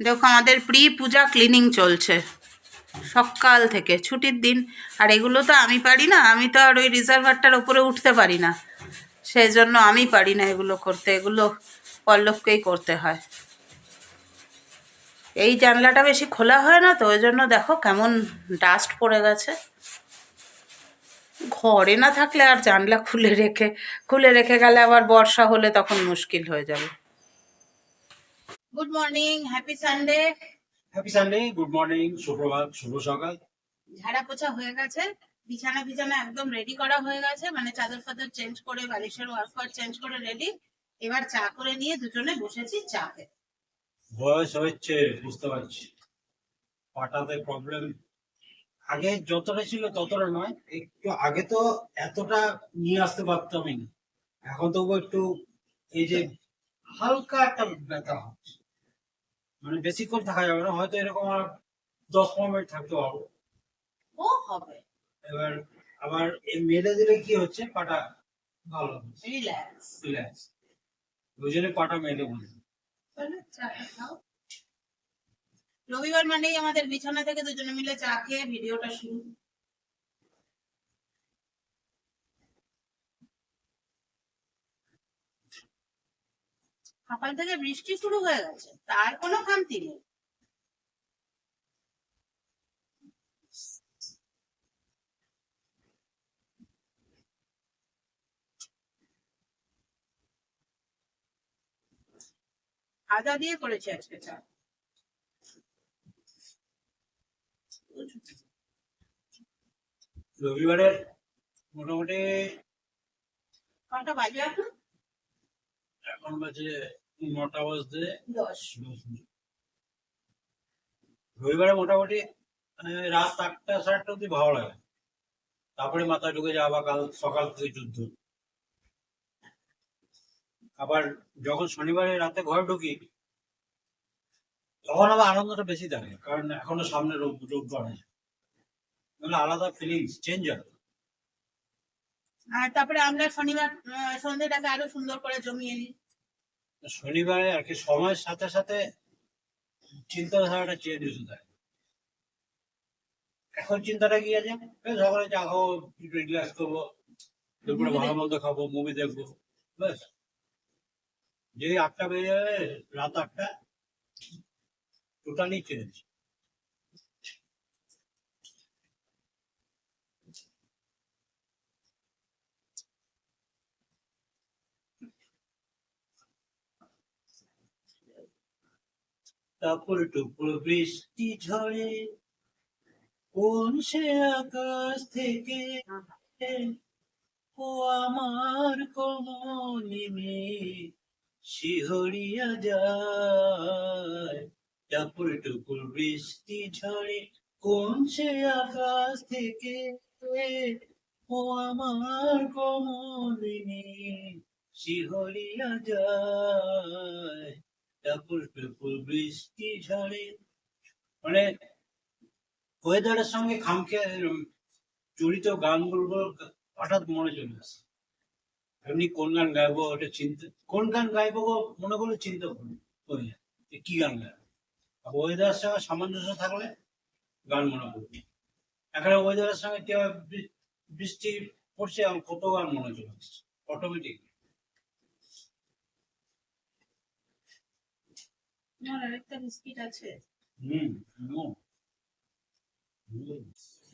দেখো আমাদের প্রি পূজা ক্লিনিং চলছে। সকাল থেকে, ছুটির দিন। আর এগুলো তো আমি পারি না, আমি তো আর ওই রিজার্ভারটার ওপরে উঠতে পারি না। সেই জন্য আমি পারি না এগুলো করতে, এগুলো পল্লবকেই করতে হয়। এই জানলাটা বেশি খোলা হয় না তো, ওই জন্য দেখো কেমন ডাস্ট পড়ে গেছে। ঘরে না থাকলে আর জানলা খুলে রেখে খুলে রেখে গেলে আবার বর্ষা হলে তখন মুশকিল হয়ে যাবে। Good morning happy Sunday happy Sunday good morning সুপ্রভাত শুভ সকাল। ঝাড়া পোছা হয়ে গেছে বিছানা বিছানা একদম রেডি করা হয়ে গেছে মানে চাদর ফাদর চেঞ্জ করে বালিশের ওয়ার্কওয়ার চেঞ্জ করে রেডি এবার চা করে নিয়ে দুজনে বসেছি চা খেতে বয়স হচ্ছে বুঝতে পারছি। পাটাতে প্রবলেম আগে যতটা ছিল ততটা নয় একটু আগে তো এতটা নিয়ে আসতে পারতামই না। এখন তবু একটু এই যে হালকা একটা ব্যথা হচ্ছে। মানে বেশিক্ষণ থাকা যাবে না হয়তো এরকম আর দশ পনেরো মিনিট থাকতে পারব। ও হবে। এবার আবার এই মেলে দিলে কি হচ্ছে? পাটা ভালো রিল্যাক্স রিল্যাক্স ওই জন্য পাটা মেলে বলি। রবিবার মানেই আমাদের বিছানা থেকে দুজনে মিলে চা খেয়ে ভিডিওটা শুরু। সকাল থেকে বৃষ্টি শুরু হয়ে গেছে তার কোনো খামতি নেই। আদা দিয়ে করেছি আজকে চা। রবিবারের মোটামুটি কটা বাজে এখন? এখন বাজে নটা বাজতে দশ। রবিবারে মোটামুটি মানে রাত আটটা সাড়ে আটটা অব্দি ভালো লাগে। তারপরে মাথায় ঢুকে আবার কাল সকাল থেকে যুদ্ধ। আবার যখন শনিবারে রাতে ঘরে ঢুকি তখন আবার আনন্দটা বেশি থাকে কারণ এখনও সামনে রোগ রোববার আছে মানে আলাদা ফিলিংস চেঞ্জ হয়। আর তারপরে আমরা শনিবার সন্ধ্যেটাকে আরও সুন্দর করে জমিয়ে নিই। শনিবারে আর কি সময়ের সাথে সাথে চিন্তাধারাটা চেঞ্জ হতে থাকে। এখন চিন্তাটা কি আছে? সকালে চা খাব একটু রিল্যাক্স করব দুপুরে ভালো মন্দ খাব মুভি দেখব ব্যাস। যেই আটটা বেজে যাবে রাত আটটা টোটালি চেঞ্জ তারপর টুপুর বৃষ্টি ঝরে। কোন সে আকাশ থেকে? ও আমার কমলিমে শিহরিয়া যায়। টাপুর টুপুর বৃষ্টি ঝরে, কোন সে আকাশ থেকে? ও আমার কমলিমে শিহরিয়া যায়। বৃষ্টি ঝরে মানে ওয়েদারের সঙ্গে জড়িত গানগুলো হঠাৎ মনে চলে আসে। এমনি কোন গান গাইবো ওটা চিন্তা কোন গান গাইবো মনে করলে চিন্তা করবে কি গান গাইবো। ওয়েদারের সঙ্গে সামঞ্জস্য থাকলে গান মনে পড়বে এখানে ওয়েদারের সঙ্গে বৃষ্টি পড়ছে কত গান মনে চলে আসছে অটোমেটিক আমার আরেকটা বিস্কিট আছে হুম হুম। হুম।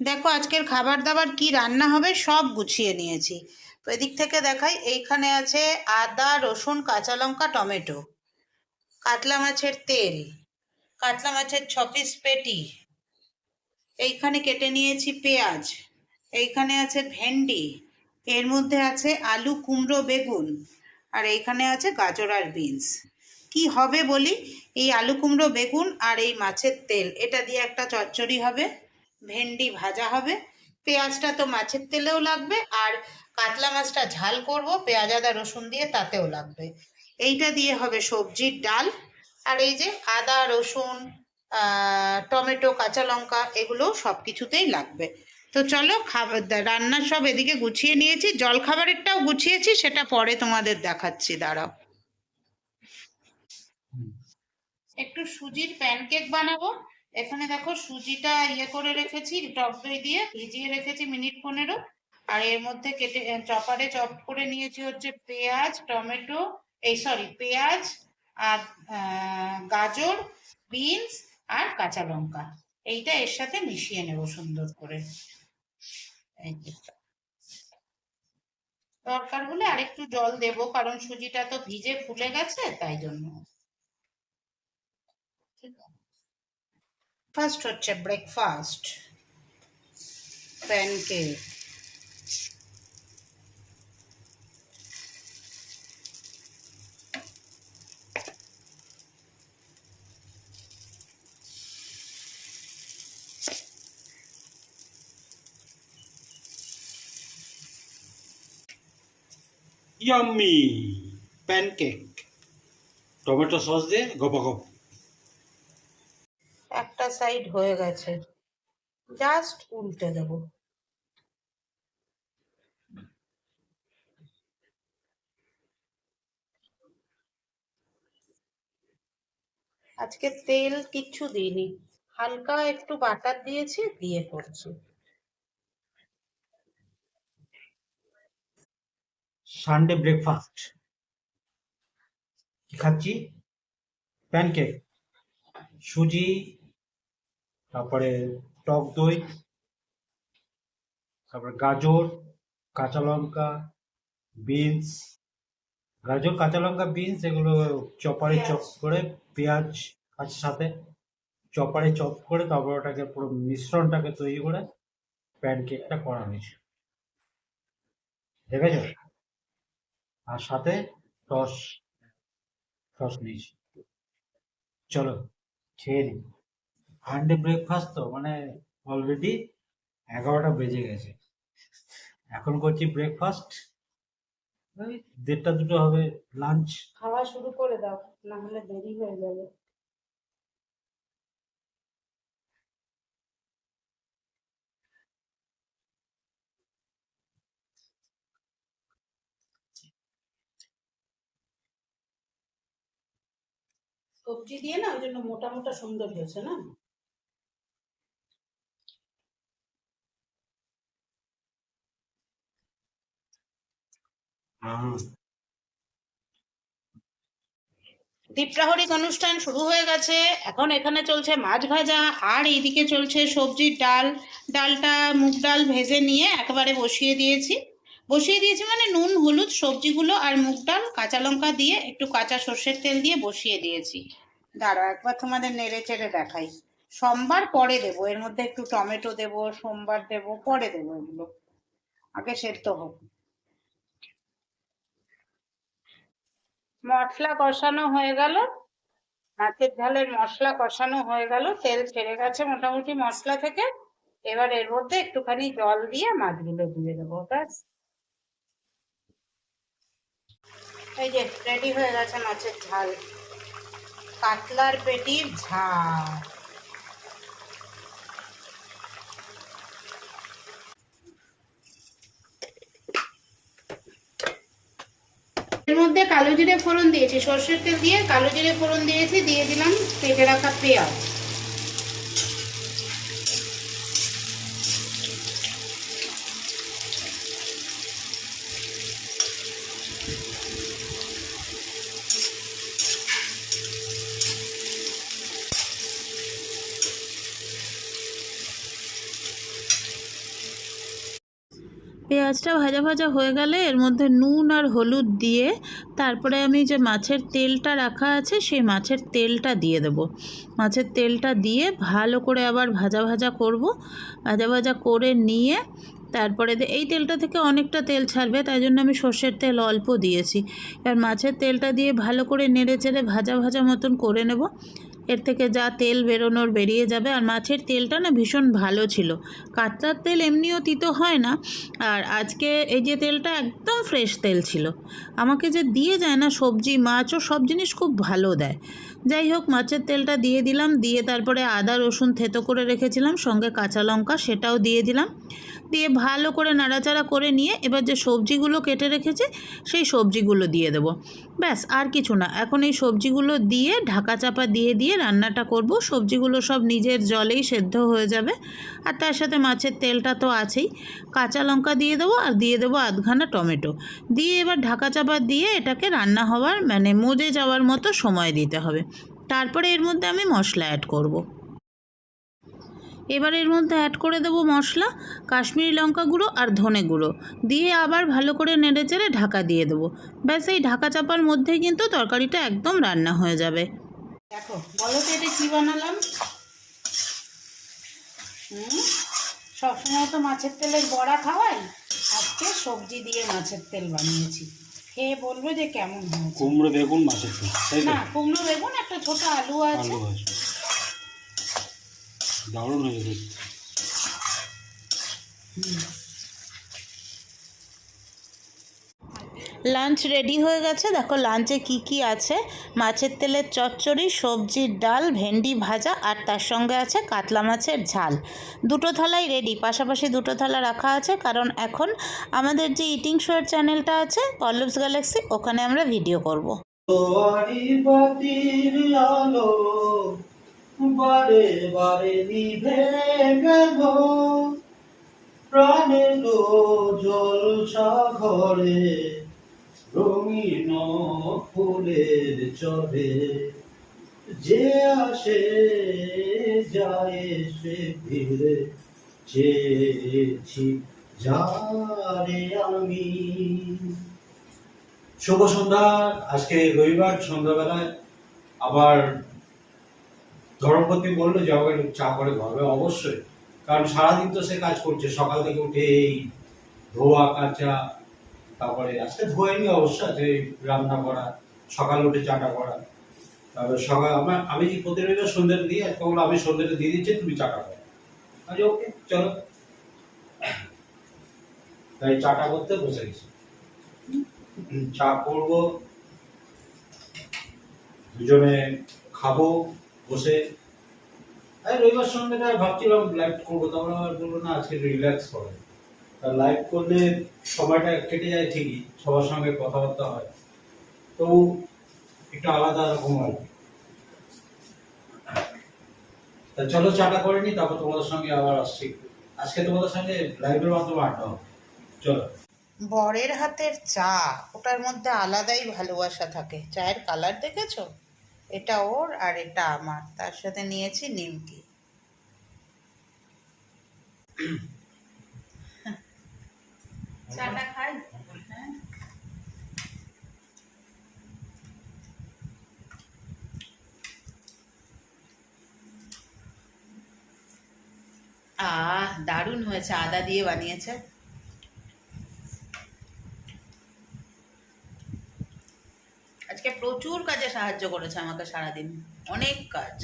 দেখো আজকের খাবার দাবার কি রান্না হবে সব গুছিয়ে নিয়েছি। তো এদিক থেকে দেখাই এইখানে আছে আদা রসুন কাঁচা লঙ্কা টমেটো। কাতলা মাছের তেল। কাতলা মাছের ছ পিস পেটি। এইখানে কেটে নিয়েছি পেঁয়াজ। এইখানে আছে ভেন্ডি। এর মধ্যে আছে আলু কুমড়ো বেগুন। আর এইখানে আছে গাজর আর বিনস। কি হবে বলি? এই আলু কুমড়ো, বেগুন আর এই মাছের তেল। এটা দিয়ে একটা চচ্চড়ি হবে, ভেন্ডি ভাজা হবে। পেঁয়াজটা তো মাছের তেলেও লাগবে আর কাতলা মাছটা ঝাল করব, পেঁয়াজ, আদা, রসুন দিয়ে তাতেও লাগবে। এইটা দিয়ে হবে সবজির ডাল। আর এই যে আদা, রসুন টমেটো, কাঁচা লঙ্কা, এগুলো সব কিছুতেই লাগবে। তো চলো খাবার, রান্না সব এদিকে গুছিয়ে নিয়েছি। জল খাবারেরটাও গুছিয়েছি, সেটা পরে তোমাদের দেখাচ্ছি। দাঁড়াও। একটু সুজির প্যানকেক বানাবো। এখানে দেখো সুজিটা ইয়ে করে রেখেছি, টক দই দিয়ে ভিজিয়ে রেখেছি মিনিট পনেরো। আর এর মধ্যে কেটে চপারে চপ করে নিয়েছি হচ্ছে পেঁয়াজ, টমেটো, এই সরি পেঁয়াজ আর গাজর, বিনস আর কাঁচা লঙ্কা। এইটা এর সাথে মিশিয়ে নেব সুন্দর করে। দরকার হলে আরেকটু জল দেব, কারণ সুজিটা তো ভিজে ফুলে গেছে, তাই জন্য। ফার্স্ট হচ্ছে breakfast pancake yummy pancake tomato sauce দিয়ে গপা গপ। একটা সাইড হয়ে গেছে। জাস্ট উল্টে দেব। আজকে তেল কিচ্ছু দিইনি। হালকা একটু বাটার দিয়েছি, দিয়ে করছি। Sunday breakfast. খাচ্ছি? প্যানকেক। সুজি তারপরে টক দই, তারপরে গাজর, কাঁচা লঙ্কা, বিনস, গাজর, কাঁচা লঙ্কা, বিনস, এগুলো চপারে চপ করে, পেঁয়াজ আছে সাথে, চপারে চপ করে তারপর ওটাকে পুরো মিশ্রণটাকে তৈরি করে প্যানকেকটা করা হয়েছে। দেখেছ? আর সাথে টস টস নিয়েছি। চলো, খেয়ে নিই। সানডে ব্রেকফাস্ট তো মানে অলরেডি এগারোটা বেজে গেছে। এখন করছি ব্রেকফাস্ট ওই দেড়টা দুটো হবে লাঞ্চ খাওয়া শুরু করে দাও, না হলে দেরি হয়ে যাবে। সবজি দিয়ে না, ওই জন্য মোটা মোটা সুন্দর হয়েছে না? দীপ্রাহরিক অনুষ্ঠান শুরু হয়ে গেছে। এখন এখানে চলছে মাছ ভাজা, আর এইদিকে চলছে সবজির ডাল। ডালটা মুগ ডাল ভেজে নিয়ে একেবারে বসিয়ে দিয়েছি। বসিয়ে দিয়েছি মানে নুন, হলুদ, সবজিগুলো আর মুগ ডাল, কাঁচা লঙ্কা দিয়ে একটু কাঁচা সর্ষের তেল দিয়ে বসিয়ে দিয়েছি। দাঁড়াও, একবার তোমাদের নেড়ে চেড়ে দেখাই। সোমবার পরে দেবো, এর মধ্যে একটু টমেটো দেবো, সোমবার দেবো, পরে দেবো এগুলো। আগে সেদ্ধ হোক। মশলা কষানো হয়ে গেল। মাছের ঝালের মশলা কষানো হয়ে গেল। তেল ছেড়ে গেছে মোটামুটি মশলা থেকে। এবার এর মধ্যে একটুখানি জল দিয়ে মাছগুলো দিয়ে দেবো, ব্যাস। এই যে রেডি হয়ে গেছে মাছের ঝাল। কাতলার পেটির ঝাল। এর মধ্যে কালো জিরে ফোড়ন দিয়েছি। সর্ষের তেল দিয়ে কালো জিরে ফোড়ন দিয়েছি, দিয়ে দিলাম কেটে রাখা পেঁয়াজ। পেঁয়াজটা ভাজা ভাজা হয়ে গেলে এর মধ্যে নুন আর হলুদ দিয়ে তারপরে আমি যে মাছের তেলটা রাখা আছে সেই মাছের তেলটা দিয়ে দেব। মাছের তেলটা দিয়ে ভালো করে আবার ভাজা ভাজা করব। ভাজা ভাজা করে নিয়ে তারপরে এই তেলটা থেকে অনেকটা তেল ছাড়বে, তাই জন্য আমি সর্ষের তেল অল্প দিয়েছি। এবার মাছের তেলটা দিয়ে ভালো করে নেড়ে চেড়ে ভাজা ভাজা মতন করে নেব। এর থেকে যা তেল বেরোনোর বেরিয়ে যাবে, আর মাছের তেলটা না ভীষণ ভালো ছিল। কাঁচার তেল এমনিও তিতো হয় না, আর আজকে এই যে তেলটা একদম ফ্রেশ তেল ছিল। আমাকে যে দিয়ে যায় না সবজি মাছ ও সব জিনিস খুব ভালো দেয়। যাই হোক, মাছের তেলটা দিয়ে দিলাম, দিয়ে তারপরে আদা, রসুন থেতো করে রেখেছিলাম, সঙ্গে কাঁচা লঙ্কা সেটাও দিয়ে দিলাম। দিয়ে ভালো করে নাড়াচাড়া করে নিয়ে এবার যে সবজিগুলো কেটে রেখেছে, সেই সবজিগুলো দিয়ে দেবো। ব্যাস, আর কিছু না। এখন এই সবজিগুলো দিয়ে ঢাকা চাপা দিয়ে দিয়ে রান্নাটা করব। সবজিগুলো সব নিজের জলেই সেদ্ধ হয়ে যাবে। আর তার সাথে মাছের তেলটা তো আছেই। কাঁচা লঙ্কা দিয়ে দেবো আর দিয়ে দেবো আধখানা টমেটো। দিয়ে এবার ঢাকা চাপা দিয়ে এটাকে রান্না হওয়ার মানে মজে যাওয়ার মতো সময় দিতে হবে। তারপরে এর মধ্যে আমি মশলা অ্যাড করব। এবার এর মধ্যে অ্যাড করে দেবো মশলা কাশ্মীরি লঙ্কা গুঁড়ো আর ধনে গুঁড়ো। দিয়ে আবার ভালো করে নেড়ে চেড়ে ঢাকা দিয়ে দেবো। ব্যাস এই ঢাকা চাপার মধ্যে কিন্তু তরকারিটা একদম রান্না হয়ে যাবে। দেখো বলো তো এটা কি বানালাম? হুম? সবসময় তো মাছের তেলের বড়া খাওয়াই। আজকে সবজি দিয়ে মাছের তেল বানিয়েছি। খেয়ে বলব যে কেমন হয়েছে? কুমড়ো বেগুন মাছের তেল না কুমড়ো বেগুন একটা ছোট আলু আছে। দারুণ হয়েছে দেখতে। লাঞ্চ রেডি হয়ে গেছে দেখো লাঞ্চে কি কি আছে মাছের তেলের চচ্চড়ি সবজির ডাল ভেন্ডি ভাজা আর তার সঙ্গে আছে কাতলা মাছের ঝাল দুটো থালাই রেডি পাশাপাশি দুটো থালা রাখা আছে কারণ এখন আমাদের যে ইটিং শোয়ের চ্যানেলটা আছে পল্লবস গ্যালাক্সি ওখানে আমরা ভিডিও করব। বারে বারে নিভে গেল। প্রাণের জলসা ঘরে রঙিন ফুলের চরে। যে আসে, যায় সে ফিরে চেয়েছি যারে আমি। শুভ সন্ধ্যা। আজকে রবিবার সন্ধ্যাবেলায় আবার ধর্মপতি বলল যে, আমাকে চা করে ঘরে অবশ্যই। কারণ সারাদিন তো সে কাজ করছে। সকাল থেকে উঠে এই ধোয়া, কাঁচা, তারপরে আজকে ধোয়নি অবশ্য আছে রান্না করা, সকালে উঠে চাটা করা। তারপরে সকাল আমার আমি প্রতি রবিবার সন্ধ্যেটা দিই আজকে বলল আমি সন্ধ্যেটা দিয়ে দিচ্ছি, তুমি চাটা করো আচ্ছা ওকে, চলো। তাই চাটা করতে বসে গেছি। চা করব, দুজনে খাব। বসে। এই রবিবার সন্ধ্যেটা ভাবছিলাম লাইভ করব, তখন আবার বলব না, আজকে রিল্যাক্স করে তা লাইভ করলে সময়টা কেটে যায় ঠিকই, সবার সঙ্গে কথাবার্তা হয়। তো একটু আলাদা রকম হয়। তা চলো চাটা করে নি তারপর তোমাদের সঙ্গে আবার আসছি। আজকে তোমাদের সঙ্গে লাইভের মাধ্যমে আড্ডা হবে। চলো। বরের হাতের চা, ওটার মধ্যে আলাদাই ভালোবাসা থাকে। চায়ের কালার দেখেছ? এটা ওর আর এটা আমার। তার সাথে নিয়েছি নিমকি। চাটা খাই? হ্যাঁ। আহ দারুণ হয়েছে আদা দিয়ে বানিয়েছে আজকে প্রচুর কাজে সাহায্য করেছে আমাকে সারাদিন। অনেক কাজ।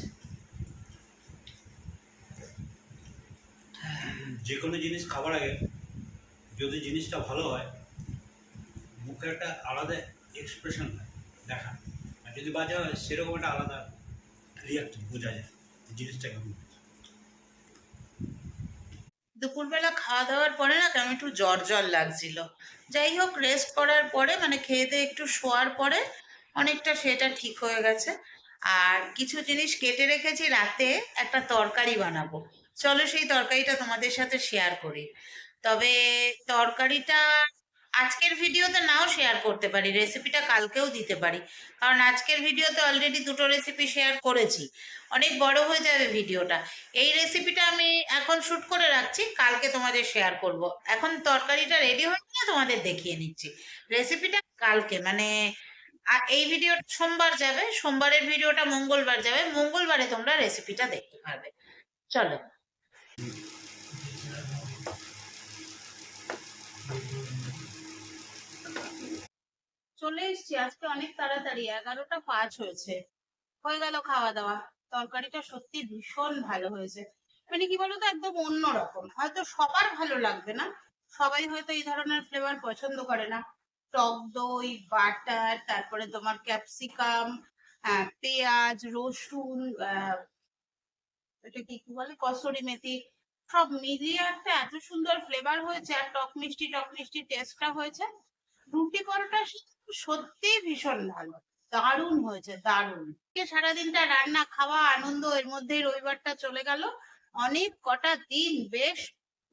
যে কোনো জিনিস খাবার আগে যদি জিনিসটা ভালো হয় মুখে একটা আলাদা এক্সপ্রেশন হয় দেখা। আর যদি বাজে হয় সেরকম একটা আলাদা রিয়াক্ট বোঝা যায় জিনিসটা কেমন দুপুরবেলা খাওয়া দাওয়ার পরে না কেমন একটু জ্বর জ্বর লাগছিল। যাই হোক রেস্ট করার পরে মানে খেয়ে দিয়ে একটু শোয়ার পরে অনেকটা সেটা ঠিক হয়ে গেছে। আর কিছু জিনিস কেটে রেখেছি রাতে, একটা তরকারি বানাবো। চলো সেই তরকারিটা তোমাদের সাথে শেয়ার করি। তবে তরকারিটা আজকের ভিডিওতে নাও শেয়ার করতে পারি রেসিপিটা কালকেও দিতে পারি। কারণ আজকের ভিডিওতে অলরেডি দুটো রেসিপি শেয়ার করেছি। অনেক বড় হয়ে যাবে ভিডিওটা। এই রেসিপিটা আমি এখন শ্যুট করে রাখছি, কালকে তোমাদের শেয়ার করব। এখন তরকারিটা রেডি হয়ে গেলে তোমাদের দেখিয়ে নিচ্ছি। রেসিপিটা কালকে মানে আর এই ভিডিওটা সোমবার যাবে, সোমবারের ভিডিওটা মঙ্গলবার যাবে, মঙ্গলবারে তোমরা রেসিপিটা দেখতে পারবে। চলো। চলে এসছি, আজকে অনেক তাড়াতাড়ি, এগারোটা পাঁচ হয়েছে। হয়ে গেল খাওয়া দাওয়া তরকারিটা সত্যি ভীষণ ভালো হয়েছে। মানে কি বলতো, একদম অন্যরকম। হয়তো সবার ভালো লাগবে না, সবাই হয়তো এই ধরনের ফ্লেভার পছন্দ করে না। টক দই, বাটার, তারপরে তোমার ক্যাপসিকাম হ্যাঁ পেঁয়াজ, রসুন এটা কি বলে? কসুরি মেথি, সব মিলিয়ে একটা এত সুন্দর ফ্লেভার হয়েছে আর টক মিষ্টি টক মিষ্টি টেস্টটা হয়েছে। রুটি পরোটা সত্যি ভীষণ ভালো, দারুণ হয়েছে, দারুণ। সারাদিনটা রান্না, খাওয়া, আনন্দ, এর মধ্যেই রবিবারটা চলে গেল। অনেক কটা দিন, বেশ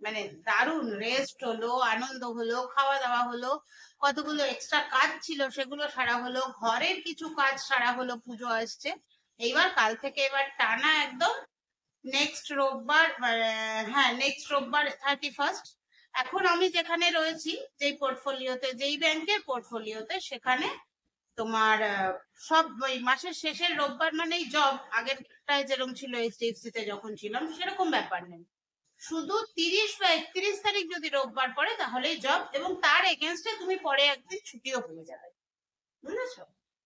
মানে দারুণ রেস্ট হলো, আনন্দ হলো খাওয়া দাওয়া হলো, কতগুলো এক্সট্রা কাজ ছিল সেগুলো সারা হলো, ঘরের কিছু কাজ সারা হলো, পুজো আসছে। এইবার কাল থেকে এবার টানা একদম নেক্সট রোববার হ্যাঁ নেক্সট রোববার থার্টি ফার্স্ট এখন আমি যেখানে রয়েছি, যেই পোর্টফোলিওতে যেই ব্যাংকের পোর্টফোলিওতে সেখানে তোমার সব ওই মাসের শেষের রোববার মানেই জব আগেরটায় যেরকম ছিল এইচডিএফসি তে যখন ছিলাম, সেরকম ব্যাপার নেই। শুধু তিরিশ বা একত্রিশ তারিখ যদি রোববার পড়ে তাহলেই জব এবং তার এগেনস্টে তুমি পরে একদিন ছুটিও পেয়ে যাবে। বুঝেছ?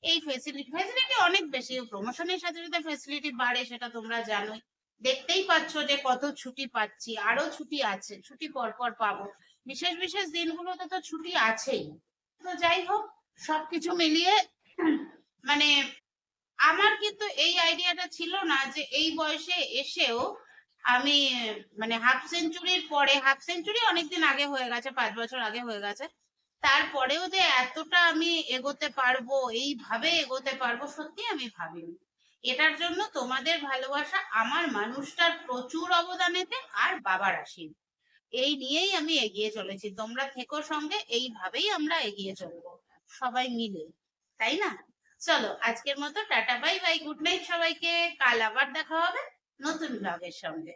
এই ফেসিলিটি ফেসিলিটি অনেক বেশি। প্রমোশনের সাথে সাথে ফেসিলিটি বাড়ে, সেটা তোমরা জানোই। দেখতেই পাচ্ছ যে কত ছুটি পাচ্ছি। আরও ছুটি আছে। ছুটি পর পর পাবো। বিশেষ বিশেষ দিনগুলোতে তো ছুটি আছেই। তো যাই হোক, সবকিছু মিলিয়ে মানে আমার কিন্তু এই আইডিয়াটা ছিল না যে এই বয়সে এসেও আমি মানে হাফ সেঞ্চুরির পরে হাফ সেঞ্চুরি অনেকদিন আগে হয়ে গেছে, পাঁচ বছর আগে হয়ে গেছে। তারপরেও যে এতটা আমি এগোতে পারব, এইভাবে এগোতে পারব, সত্যি আমি ভাবিনি। এটার জন্য তোমাদের ভালোবাসা, আমার মানুষটার প্রচুর অবদানেতে আর বাবার আশীর্বাদ। এই নিয়েই আমি এগিয়ে চলেছি। তোমরা থেকো সঙ্গে, এইভাবেই আমরা এগিয়ে চলবো, সবাই মিলে। তাই না? চলো, আজকের মতো tata, bye bye, good night সবাইকে। কাল আবার দেখা হবে। নতুন ব্লগের সঙ্গে